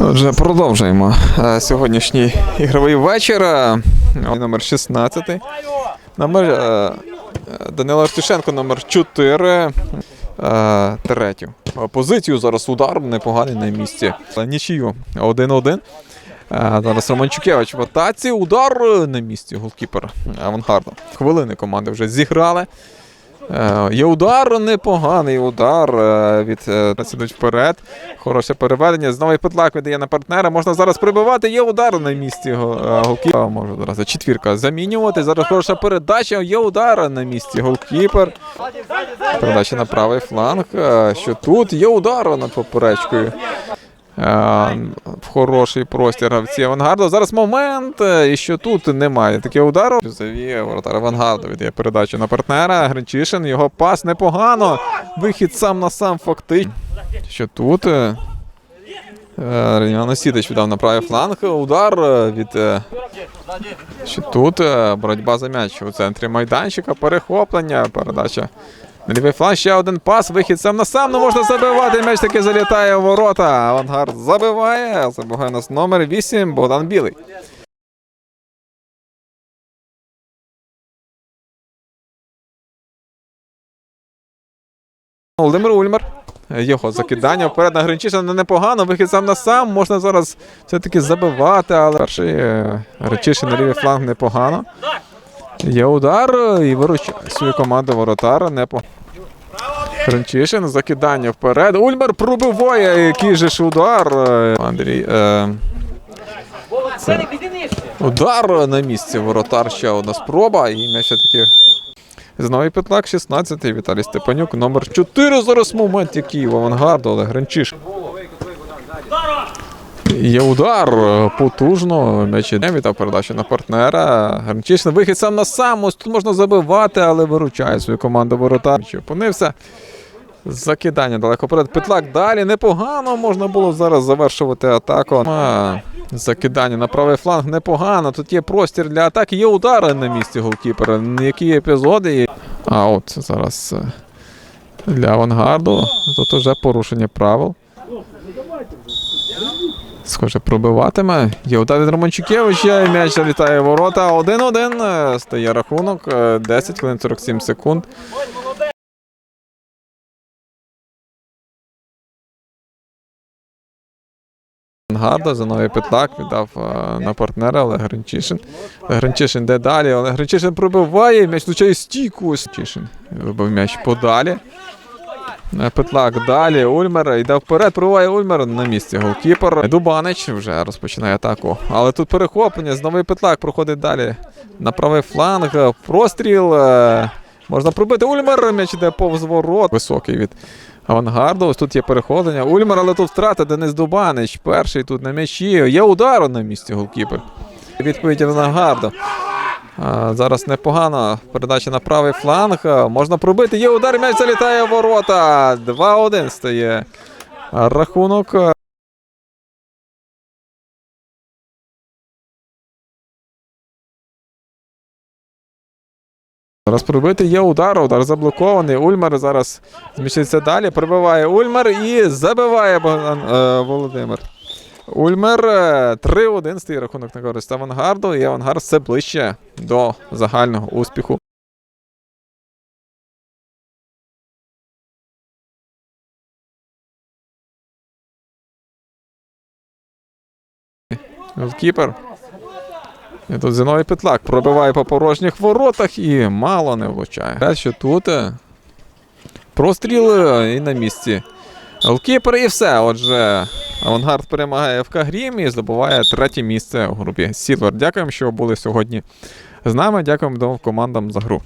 Отже, продовжуємо е, сьогоднішній ігровий вечір. Е, Номер 16. Номер е, Данило Артюшенко, номер 4. Е, Третю. Позицію зараз удар непоганий на місці. Нічию 1-1. Е, Зараз Романчукевич в атаці. Удар на місці. Голкіпер авангарду. Хвилини команди вже зіграли. Е, Є удар, непоганий удар е, від е, ідуть вперед. Хороше переведення. Знову петлак віддає на партнера. Можна зараз прибивати. Є удар на місці го- е, голкіпера. Можу зараз четвірка замінювати. Зараз хороша передача. Є удар на місці голкіпер. Передача на правий фланг. Е, Що тут? Є удар над поперечкою. В хороший простір гравці авангарду. Зараз момент, е, і що тут немає таке удару. Завіє воротар авангарду віддає передачу на партнера. Гринчишин, його пас непогано. Вихід сам на сам фактично. Що тут? е, е, Сідич віддав на правий фланг. Удар від. Що тут? Боротьба за м'яч у центрі майданчика. Перехоплення. Передача. Лівий фланг ще один пас, вихід сам на сам, ну можна забивати. М'яч таки залітає у ворота. Авангард забиває. Забиває нас номер 8 Богдан Білий. Володимир Ульмер. Його закидання вперед на Гринчишина непогано. Вихід сам на сам. Можна зараз все-таки забивати, але перший е, Гринчишин на лівий фланг непогано. Є удар е, і виручає свою команду воротара. Непо... Гринчишин, закидання вперед. Ульмер пробиває. Який же ж удар. Андрій. Е... Це... Удар на місці. Воротар ще одна спроба. І м'яч все-таки Знову Петлак, 16-й, Віталій Степанюк, номер 4. Зараз момент який в авангарду, але Гринчиш. Є удар потужно. М'яч іде, вітав передачу на партнера. Гринчиш вихід сам на сам. Ось тут можна забивати, але виручає свою команду воротар. Чи Опинився. Закидання далеко вперед. Петлак далі. Непогано можна було зараз завершувати атаку. А, закидання на правий фланг непогано. Тут є простір для атаки. Є удари на місці голкіпера. Які епізоди. А от зараз для авангарду. Тут вже порушення правил. Схоже, пробиватиме. Є удар від Романчукевича, і м'яч залітає ворота. 1-1 е, стає рахунок. е, 10 хвилин 47 секунд. Гарда, за новий петлак віддав е, на партнера Олег Гринчишин. Олег Гринчишин йде далі. Олег Гринчишин пробиває, м'яч влучає стійку. Ось вибив м'яч подалі. Е, Петлак далі. Ульмер йде вперед, пробиває Ульмер на місці голкіпер. Дубанич вже розпочинає атаку. Але тут перехоплення. Знову Петлак проходить далі на правий фланг. Простріл. е, Можна пробити Ульмер. М'яч йде повз ворот. Високий від авангарду. Ось тут є переходення. Ульмер, але тут втрата Денис Дубанич. Перший тут на м'ячі. Є удар на місці голкіпер. Відповідь авангарду. Зараз непогано. Передача на правий фланг. Можна пробити. Є удар, м'яч залітає в ворота. 2-1 стає рахунок. Зараз пробити є удар, удар заблокований. Ульмер зараз зміщується далі. Пробиває Ульмер і забиває Богдан е, Володимир. Ульмер е, 3-1 стає рахунок на користь авангарду, і авангард все ближче до загального успіху. Голкіпер. І тут Зіновій Петлак пробиває по порожніх воротах і мало не влучає. Що тут е, простріл е, і на місці. Голкіпер і все. Отже, авангард перемагає в Кагрімі і здобуває третє місце у групі Сілвер. Дякуємо, що були сьогодні з нами. Дякуємо командам за гру.